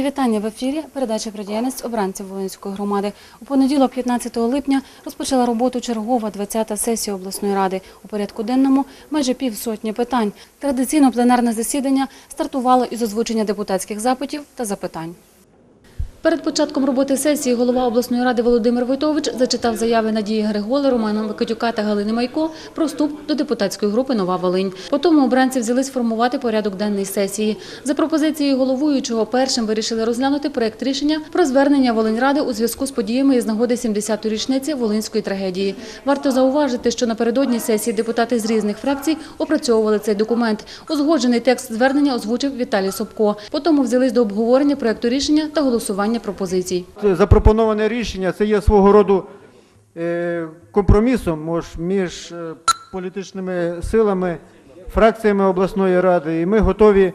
Мої вітання в ефірі. Передача про діяльність обранців Волинської громади. У понеділок, 15 липня, розпочала роботу чергова 20-та сесія обласної ради. У порядку денному майже півсотні питань. Традиційно пленарне засідання стартувало із озвучення депутатських запитів та запитань. Перед початком роботи сесії голова обласної ради Володимир Войтович зачитав заяви Надії Григоли, Романа Микитюка та Галини Майко про вступ до депутатської групи Нова Волинь. Потім обранці взялись формувати порядок денний сесії. За пропозицією головуючого першим вирішили розглянути проект рішення про звернення Волиньради у зв'язку з подіями із нагоди 70-ї річниці Волинської трагедії. Варто зауважити, що напередодні сесії депутати з різних фракцій опрацьовували цей документ. Узгоджений текст звернення озвучив Віталій Собко. Потім взялись до обговорення проекту рішення та голосування пропозицій. Це Запропоноване рішення це є свого роду е, компромісом мож, між е, політичними силами, фракціями обласної ради, і ми готові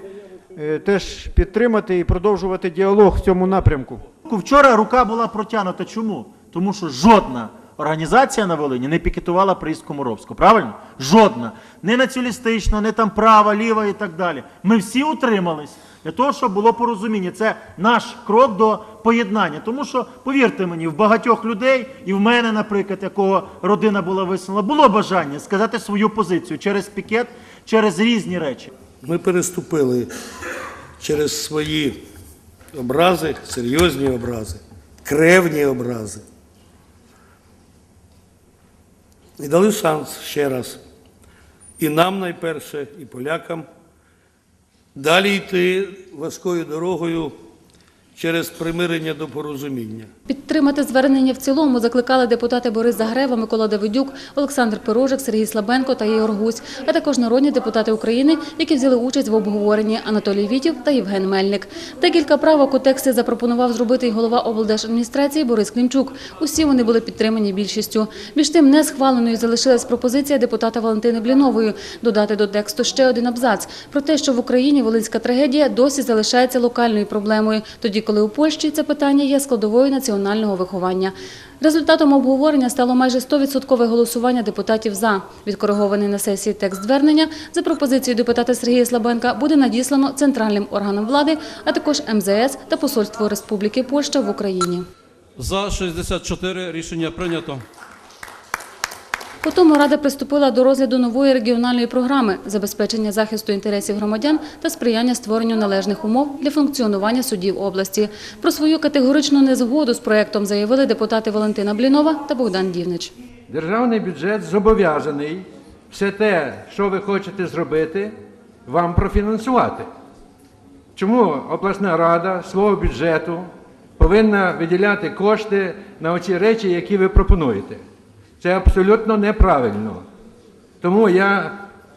е, теж підтримати і продовжувати діалог в цьому напрямку. Вчора рука була протягнута. Чому? Тому що жодна організація на Волині не пікетувала приїзд Комаровського. Правильно? Жодна. Не націоналістична, не там права, ліва і так далі. Ми всі утримались для того, щоб було порозуміння. Це наш крок до поєднання. Тому що, повірте мені, в багатьох людей, і в мене, наприклад, якого родина була висунула, було бажання сказати свою позицію через пікет, через різні речі. Ми переступили через свої образи, серйозні образи, кревні образи. І дали шанс ще раз. І нам найперше, і полякам далі йти важкою дорогою через примирення до порозуміння. Підтримати звернення в цілому закликали депутати Борис Загрева, Микола Давидюк, Олександр Пирожик, Сергій Слабенко та Ігор Гусь, а також народні депутати України, які взяли участь в обговоренні Анатолій Вітів та Євген Мельник. Декілька правок у тексті запропонував зробити й голова облдержадміністрації Борис Клімчук. Усі вони були підтримані більшістю. Між тим, не схваленою залишилась пропозиція депутата Валентини Блінової додати до тексту ще один абзац про те, що в Україні волинська трагедія досі залишається локальною проблемою, тоді коли у Польщі це питання є складовою національного виховання. Результатом обговорення стало майже 100% голосування депутатів за. Відкоригований на сесії текст звернення за пропозицією депутата Сергія Слабенка буде надіслано центральним органам влади, а також МЗС та Посольству Республіки Польща в Україні. За 64 рішення прийнято. Потім Рада приступила до розгляду нової регіональної програми забезпечення захисту інтересів громадян та сприяння створенню належних умов для функціонування судів області. Про свою категоричну незгоду з проектом заявили депутати Валентина Блінова та Богдан Дівнич. Державний бюджет зобов'язаний все те, що ви хочете зробити, вам профінансувати. Чому обласна рада свого бюджету повинна виділяти кошти на оці речі, які ви пропонуєте? Це абсолютно неправильно. Тому я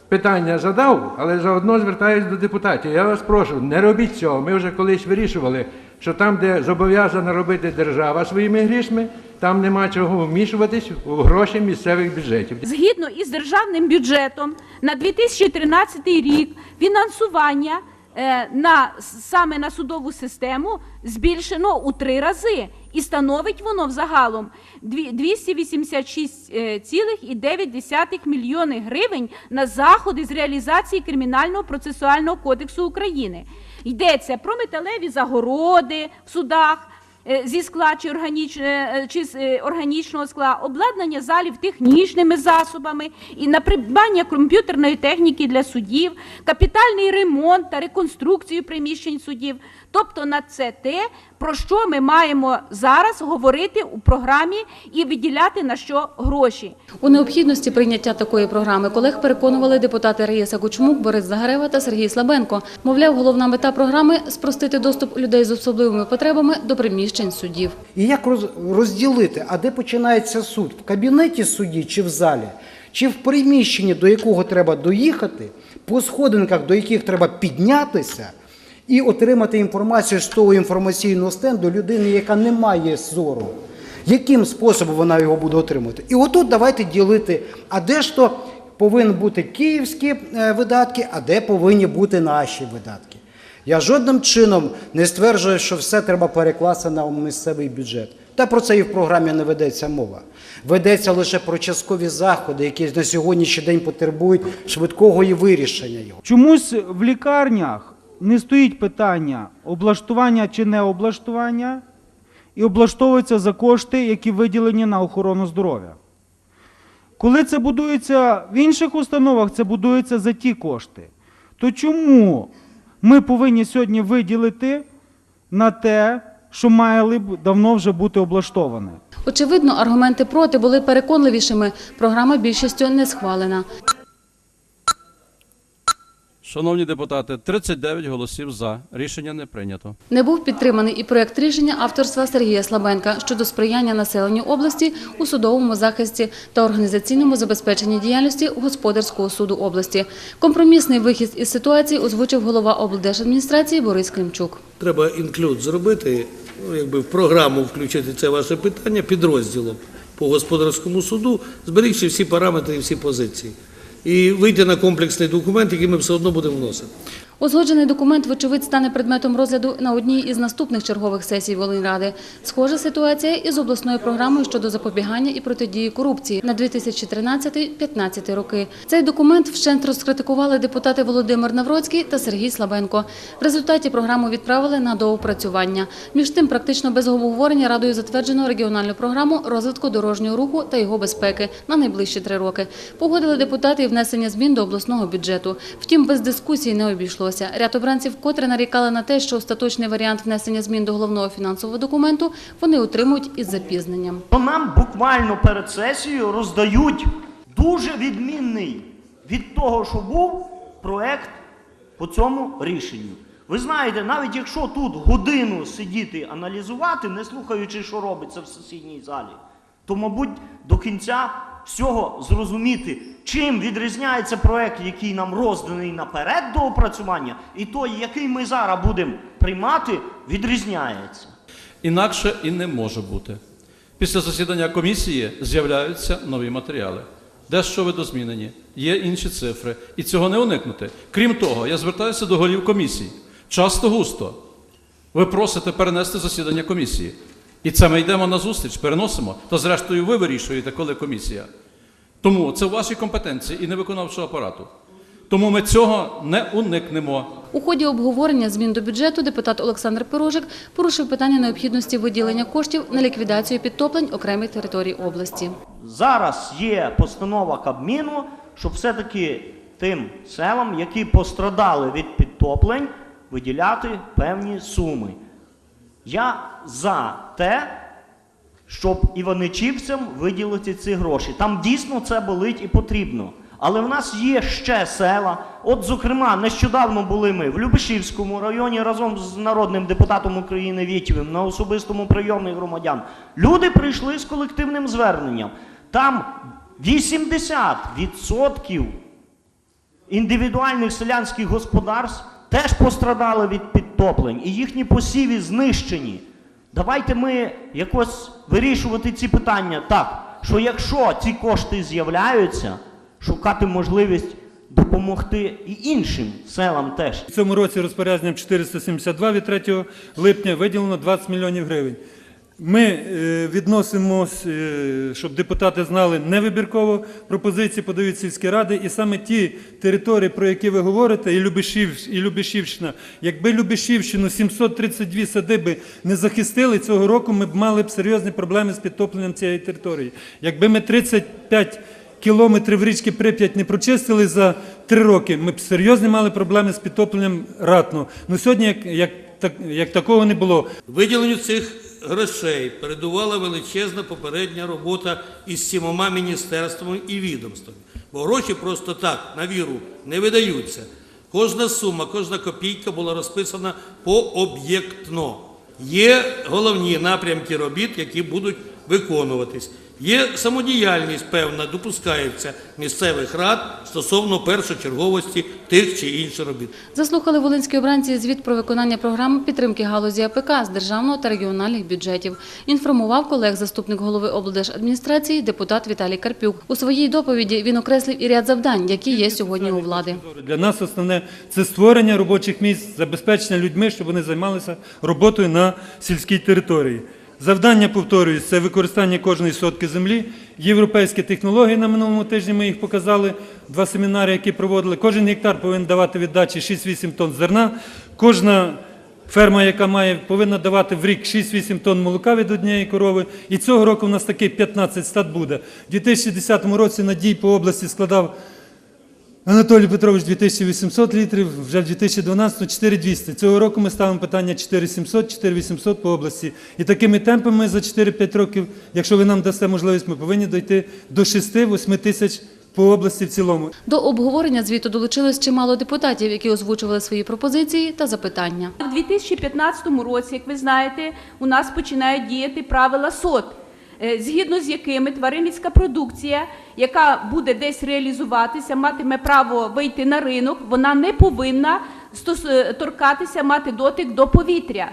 питання задав, але заодно звертаюся до депутатів. Я вас прошу, не робіть цього. Ми вже колись вирішували, що там, де зобов'язана робити держава своїми грішми, там нема чого вмішуватись у гроші місцевих бюджетів. Згідно із державним бюджетом на 2013 рік фінансування е, на саме на судову систему збільшено у три рази. І становить воно взагалом дві- 286,9 мільйони гривень на заходи з реалізації Кримінального процесуального кодексу України. Йдеться про металеві загороди в судах, е, зі скла чи, органіч, е, чи з е, органічного скла, обладнання залів технічними засобами і на придбання комп'ютерної техніки для судів, капітальний ремонт та реконструкцію приміщень судів. Тобто на це те, про що ми маємо зараз говорити у програмі і виділяти на що гроші. У необхідності прийняття такої програми колег переконували депутати Раїса Кучмук, Борис Загарева та Сергій Слабенко. Мовляв, головна мета програми спростити доступ людей з особливими потребами до приміщень судів. І як роз- розділити, а де починається суд? В кабінеті судді чи в залі? Чи в приміщенні, до якого треба доїхати, по сходинках, до яких треба піднятися, і отримати інформацію з того інформаційного стенду людини, яка не має зору. Яким способом вона його буде отримувати? І отут давайте ділити, а де ж то повинні бути київські е, видатки, а де повинні бути наші видатки. Я жодним чином не стверджую, що все треба перекласти на місцевий бюджет. Та про це і в програмі не ведеться мова. Ведеться лише про часткові заходи, які на сьогоднішній день потребують швидкого і вирішення його. Чомусь в лікарнях не стоїть питання облаштування чи не облаштування, і облаштовується за кошти, які виділені на охорону здоров'я. Коли це будується в інших установах, це будується за ті кошти. То чому ми повинні сьогодні виділити на те, що мали б давно вже бути облаштоване? Очевидно, аргументи проти були переконливішими. Програма більшістю не схвалена. Шановні депутати, 39 голосів за. Рішення не прийнято. Не був підтриманий і проект рішення авторства Сергія Слабенка щодо сприяння населенню області у судовому захисті та організаційному забезпеченні діяльності господарського суду області. Компромісний вихід із ситуації озвучив голова облдержадміністрації Борис Климчук. Треба інклюд зробити, ну, якби в програму включити це ваше питання підрозділом по господарському суду, зберігши всі параметри і всі позиції. І вийти на комплексний документ, який ми все одно будемо вносити. Узгоджений документ, вочевидь, стане предметом розгляду на одній із наступних чергових сесій Волиньради. Схожа ситуація із обласною програмою щодо запобігання і протидії корупції на 2013-2015 роки. Цей документ вщент розкритикували депутати Володимир Навроцький та Сергій Слабенко. В результаті програму відправили на доопрацювання. Між тим, практично без обговорення радою затверджено регіональну програму розвитку дорожнього руху та його безпеки на найближчі три роки. Погодили депутати і внесення змін до обласного бюджету. Втім, без дискусій не обійшлося. Ряд обранців вкотре нарікали на те, що остаточний варіант внесення змін до головного фінансового документу вони отримують із запізненням. Нам буквально перед сесією роздають дуже відмінний від того, що був проект по цьому рішенню. Ви знаєте, навіть якщо тут годину сидіти аналізувати, не слухаючи, що робиться в сесійній залі, то, мабуть, до кінця всього зрозуміти, чим відрізняється проект, який нам розданий наперед до опрацювання, і той, який ми зараз будемо приймати, відрізняється. Інакше і не може бути. Після засідання комісії з'являються нові матеріали. Дещо видозмінені, є інші цифри, і цього не уникнути. Крім того, я звертаюся до голів комісій. Часто густо. Ви просите перенести засідання комісії. І це ми йдемо на зустріч, переносимо, то зрештою ви вирішуєте, коли комісія. Тому це в вашій компетенції і не виконавчого апарату. Тому ми цього не уникнемо. У ході обговорення змін до бюджету депутат Олександр Пирожик порушив питання необхідності виділення коштів на ліквідацію підтоплень окремих територій області. Зараз є постанова Кабміну, щоб все-таки тим селам, які пострадали від підтоплень, виділяти певні суми. Я за те, щоб іваничівцям виділити ці гроші. Там дійсно це болить і потрібно. Але в нас є ще села. От, зокрема, нещодавно були ми в Любешівському районі разом з народним депутатом України Вітєвим на особистому прийомі громадян. Люди прийшли з колективним зверненням. Там 80% індивідуальних селянських господарств теж пострадали від підтоплень, і їхні посіві знищені. Давайте ми якось вирішувати ці питання так, що якщо ці кошти з'являються, шукати можливість допомогти і іншим селам теж. В цьому році розпорядженням 472 від 3 липня виділено 20 мільйонів гривень. Ми е, відносимось, е, щоб депутати знали, невибірково пропозиції подають сільські ради, і саме ті території, про які ви говорите, і, Любешів, і Любешівщина, якби Любешівщину 732 садиби не захистили цього року, ми б мали б серйозні проблеми з підтопленням цієї території. Якби ми 35 кілометрів річки Прип'ять не прочистили за три роки, ми б серйозні мали проблеми з підтопленням ратно. Ну сьогодні, як, як, так, як такого не було. Виділенню цих грошей передувала величезна попередня робота із сімома міністерствами і відомствами. Бо гроші просто так, на віру, не видаються. Кожна сума, кожна копійка була розписана пооб'єктно. Є головні напрямки робіт, які будуть виконуватись. Є самодіяльність певна, допускається місцевих рад стосовно першочерговості тих чи інших робіт. Заслухали волинські обранці звіт про виконання програми підтримки галузі АПК з державного та регіональних бюджетів. Інформував колег заступник голови облдержадміністрації депутат Віталій Карпюк. У своїй доповіді він окреслив і ряд завдань, які є сьогодні у влади. Для нас основне це створення робочих місць, забезпечення людьми, щоб вони займалися роботою на сільській території. Завдання, повторююсь, це використання кожної сотки землі, європейські технології на минулому тижні ми їх показали, два семінари, які проводили. Кожен гектар повинен давати віддачі 6-8 тонн зерна. Кожна ферма, яка має, повинна давати в рік 6-8 тонн молока від однієї корови. І цього року у нас такий 15 стат буде. У 2010 році надій по області складав Анатолій Петрович 2800 літрів, вже в 2012 4200. Цього року ми ставимо питання 4700, 4800 по області. І такими темпами за 4-5 років, якщо ви нам дасте можливість, ми повинні дойти до 6-8 тисяч по області в цілому. До обговорення звіту долучилось чимало депутатів, які озвучували свої пропозиції та запитання. У 2015 році, як ви знаєте, у нас починають діяти правила СОТ, згідно з якими тваринницька продукція, яка буде десь реалізуватися, матиме право вийти на ринок, вона не повинна е, торкатися, мати дотик до повітря.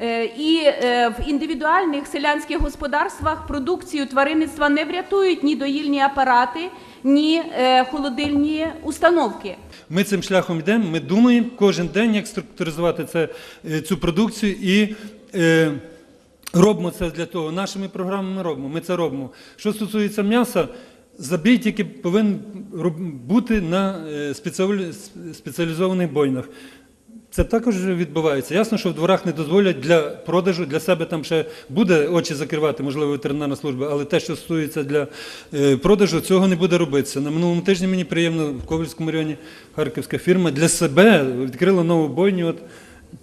Е, І е, в індивідуальних селянських господарствах продукцію тваринництва не врятують ні доїльні апарати, ні е, холодильні установки. Ми цим шляхом йдемо, ми думаємо кожен день, як структуризувати це, е, цю продукцію і е, робимо це для того. Нашими програмами робимо, ми це робимо. Що стосується м'яса, забій тільки повинен бути на е, спеціалізованих бойнах. Це також відбувається. Ясно, що в дворах не дозволять для продажу, для себе там ще буде очі закривати, можливо, ветеринарна служба, але те, що стосується для е, продажу, цього не буде робитися. На минулому тижні мені приємно в Ковальському районі харківська фірма для себе відкрила нову бойню, от,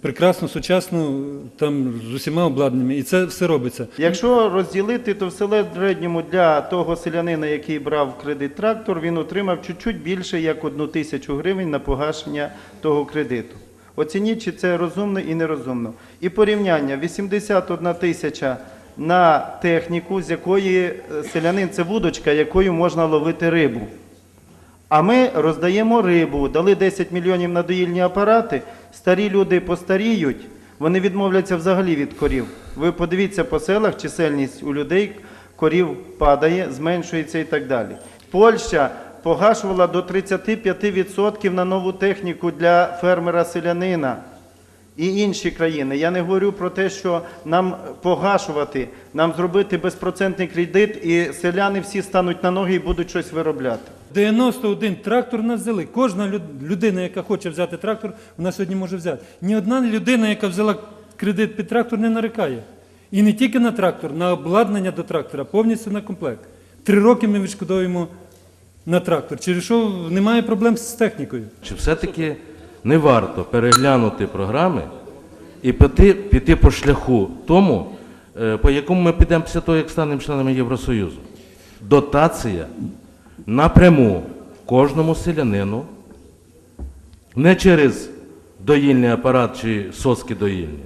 прекрасну, сучасну, там з усіма обладнаннями. І це все робиться. Якщо розділити, то в середньому для того селянина, який брав кредит трактор, він отримав чуть-чуть більше як одну тисячу гривень на погашення того кредиту. Оцініть, чи це розумно і нерозумно. І порівняння 81 тисяча на техніку, з якої е, селянин це вудочка, якою можна ловити рибу. А ми роздаємо рибу, дали 10 мільйонів на доїльні апарати, старі люди постаріють, вони відмовляться взагалі від корів. Ви подивіться по селах, чисельність у людей корів падає, зменшується і так далі. Польща погашувала до 35% на нову техніку для фермера-селянина і інші країни. Я не говорю про те, що нам погашувати, нам зробити безпроцентний кредит, і селяни всі стануть на ноги і будуть щось виробляти. 91 трактор нас взяли. Кожна людина, яка хоче взяти трактор, вона сьогодні може взяти. Ні одна людина, яка взяла кредит під трактор, не нарікає. І не тільки на трактор, на обладнання до трактора, повністю на комплект. Три роки ми відшкодовуємо на трактор, через що немає проблем з технікою. Чи все-таки не варто переглянути програми і піти, піти по шляху тому, е, по якому ми підемо після того, як станемо членами Євросоюзу? Дотація напряму кожному селянину, не через доїльний апарат чи соски доїльні,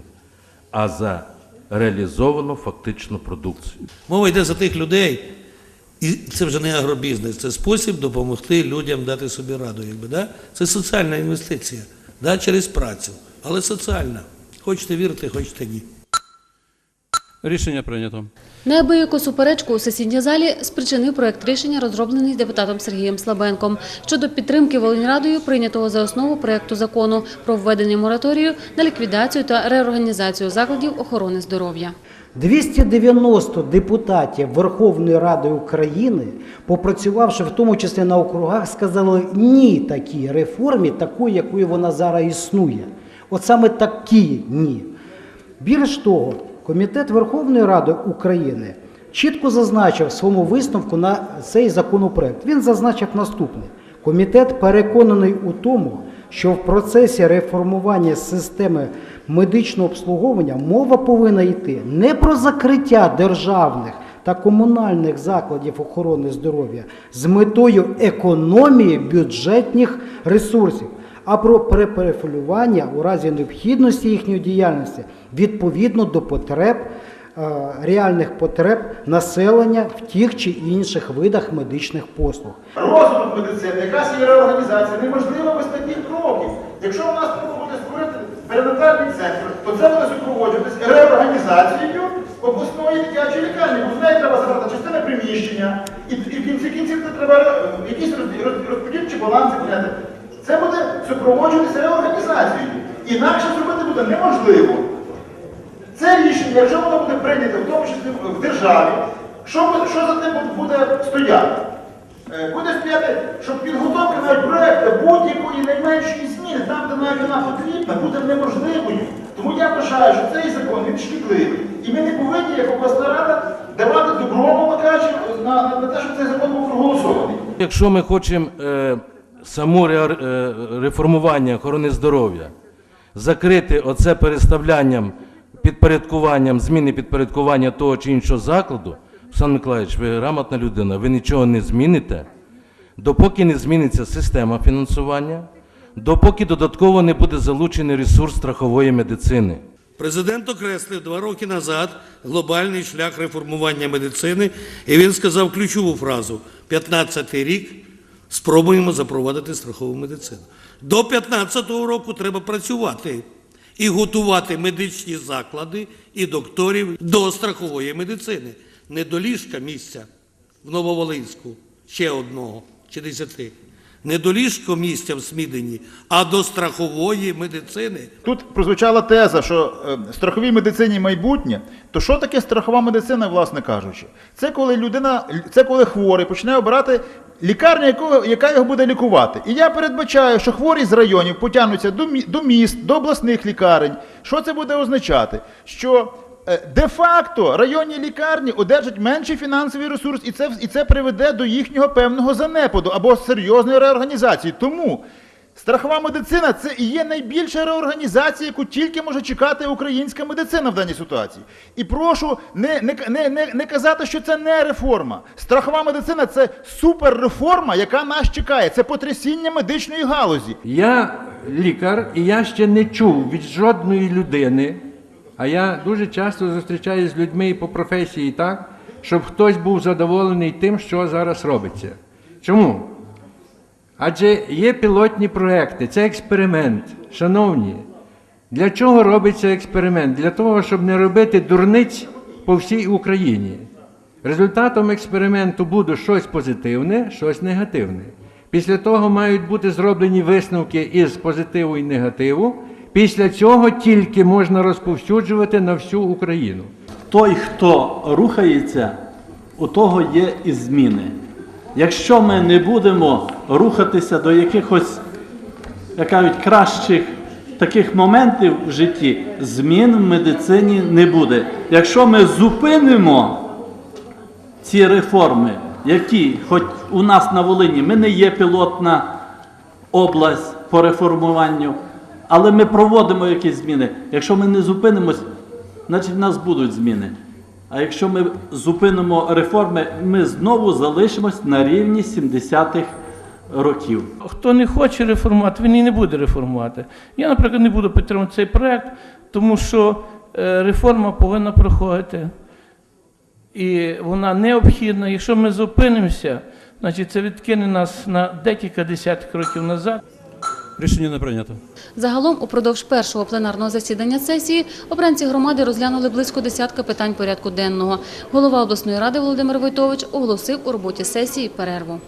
а за реалізовану фактичну продукцію. Мова йде за тих людей, і це вже не агробізнес, це спосіб допомогти людям дати собі раду. Якби, да? Це соціальна інвестиція, да? через працю, але соціальна. Хочете вірити, хочете ні. Рішення прийнято. Неабияку суперечку у сесійній залі спричинив проект рішення, розроблений депутатом Сергієм Слабенком, щодо підтримки Волиньрадою прийнятого за основу проекту закону про введення мораторію на ліквідацію та реорганізацію закладів охорони здоров'я. 290 депутатів Верховної Ради України, попрацювавши в тому числі на округах, сказали ні такій реформі, такої, якою вона зараз існує. От саме такі ні. Більш того, Комітет Верховної Ради України чітко зазначив своєму висновку на цей законопроект. Він зазначив наступне: комітет переконаний у тому, що в процесі реформування системи медичного обслуговування мова повинна йти не про закриття державних та комунальних закладів охорони здоров'я з метою економії бюджетних ресурсів, а про перепрофілювання у разі необхідності їхньої діяльності відповідно до потреб, е, реальних потреб населення в тих чи інших видах медичних послуг. Розвиток медицини, якась є реорганізація, неможливо без таких кроків. Якщо у нас буде створити перинатальний центр, то це буде супроводжуватися реорганізацією обласної дитячої лікарні, бо з неї треба забрати частини приміщення, і, і в кінці кінців це треба е, якісь роз- роз- розподільчі баланси прийняти. Це буде супроводжуватися реорганізацією. Інакше зробити буде неможливо. Це рішення, якщо воно буде прийнято, в тому числі в державі, що, що за тим буде стояти? Е, Буде стояти, щоб підготовка навіть проекту будь-якої найменшої зміни, там, де навіть вона потрібна, буде неможливою. Тому я вважаю, що цей закон він шкідливий. І ми не повинні, як обласна рада, давати добро, кажучи, на, на те, щоб цей закон був проголосований. Якщо ми хочемо е, е, реформування охорони здоров'я закрити оце переставлянням, підпорядкуванням, зміни підпорядкування того чи іншого закладу, Олександр Миколаївич, ви грамотна людина, ви нічого не зміните, допоки не зміниться система фінансування, допоки додатково не буде залучений ресурс страхової медицини. Президент окреслив два роки назад глобальний шлях реформування медицини, і він сказав ключову фразу: 15-й рік спробуємо запровадити страхову медицину. До 15-го року треба працювати і готувати медичні заклади і докторів до страхової медицини. Не до ліжка місця в Нововолинську, ще одного чи десяти. Не до ліжка місця в Смідені, а до страхової медицини. Тут прозвучала теза, що е, страховій медицині майбутнє. То що таке страхова медицина, власне кажучи? Це коли людина, це коли хворий почне обирати лікарню, якого, яка його буде лікувати. І я передбачаю, що хворі з районів потягнуться до, мі- до міст, до обласних лікарень. Що це буде означати? Що де-факто районні лікарні одержать менший фінансовий ресурс, і це, і це приведе до їхнього певного занепаду або серйозної реорганізації. Тому страхова медицина це і є найбільша реорганізація, яку тільки може чекати українська медицина в даній ситуації. І прошу не, не, не, не, не казати, що це не реформа. Страхова медицина це суперреформа, яка нас чекає. Це потрясіння медичної галузі. Я лікар, і я ще не чув від жодної людини, а я дуже часто зустрічаюся з людьми і по професії так, щоб хтось був задоволений тим, що зараз робиться. Чому? Адже є пілотні проекти, це експеримент. Шановні, для чого робиться експеримент? Для того, щоб не робити дурниць по всій Україні. Результатом експерименту буде щось позитивне, щось негативне. Після того мають бути зроблені висновки із позитиву і негативу. Після цього тільки можна розповсюджувати на всю Україну. той, хто рухається, у того є і зміни. Якщо ми не будемо рухатися до якихось, як кажуть, кращих таких моментів в житті, змін в медицині не буде. Якщо ми зупинимо ці реформи, які, хоч у нас на Волині, ми не є пілотна область по реформуванню, але ми проводимо якісь зміни. Якщо ми не зупинимось, значить в нас будуть зміни. А якщо ми зупинимо реформи, ми знову залишимось на рівні 70-х років. Хто не хоче реформувати, він і не буде реформувати. Я, наприклад, не буду підтримувати цей проект, тому що е, реформа повинна проходити. І вона необхідна. Якщо ми зупинимося, значить це відкине нас на декілька десятків років назад. Рішення не прийнято. Загалом, упродовж першого пленарного засідання сесії обранці громади розглянули близько десятка питань порядку денного. Голова обласної ради Володимир Войтович оголосив у роботі сесії перерву.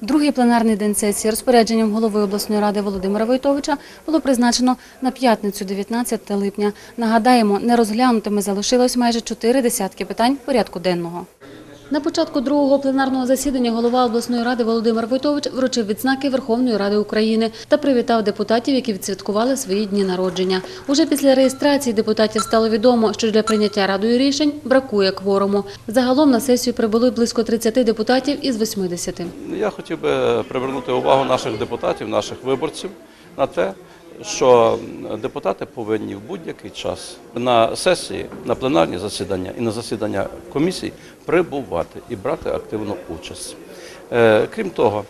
Другий пленарний день сесії розпорядженням голови обласної ради Володимира Войтовича було призначено на п'ятницю, 19 липня. Нагадаємо, нерозглянутими залишилось майже чотири десятки питань порядку денного. На початку другого пленарного засідання голова обласної ради Володимир Войтович вручив відзнаки Верховної Ради України та привітав депутатів, які відсвяткували свої дні народження. Уже після реєстрації депутатів стало відомо, що для прийняття радою рішень бракує кворуму. Загалом на сесію прибули близько 30 депутатів із 80. Я хотів би привернути увагу наших депутатів, наших виборців на те, що депутати повинні в будь-який час на сесії, на пленарні засідання і на засідання комісій прибувати і брати активну участь. Е, Крім того,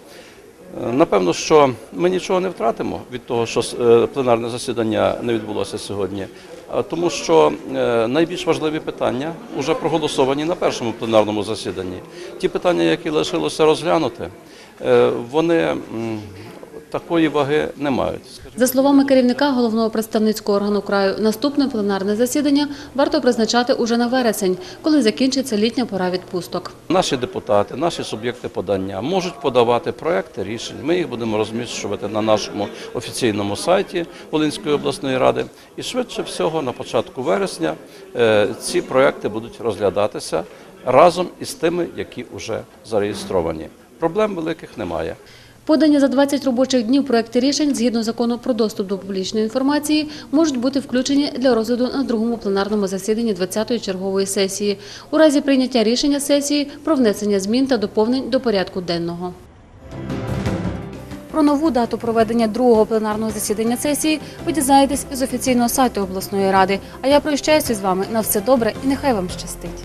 е, напевно, що ми нічого не втратимо від того, що е, пленарне засідання не відбулося сьогодні, тому що найбільш важливі питання вже проголосовані на першому пленарному засіданні. Ті питання, які лишилося розглянути, вони такої ваги не мають. За словами керівника головного представницького органу краю, наступне пленарне засідання варто призначати уже на вересень, коли закінчиться літня пора відпусток. Наші депутати, наші суб'єкти подання можуть подавати проекти рішень. Ми їх будемо розміщувати на нашому офіційному сайті Волинської обласної ради. І швидше всього, на початку вересня, е, ці проекти будуть розглядатися разом із тими, які вже зареєстровані. Проблем великих немає. Подані за 20 робочих днів проекти рішень згідно закону про доступ до публічної інформації можуть бути включені для розгляду на другому пленарному засіданні 20-ї чергової сесії у разі прийняття рішення сесії про внесення змін та доповнень до порядку денного. Про нову дату проведення другого пленарного засідання сесії ви дізнаєтесь із офіційного сайту обласної ради. А я прощаюся з вами на все добре і нехай вам щастить.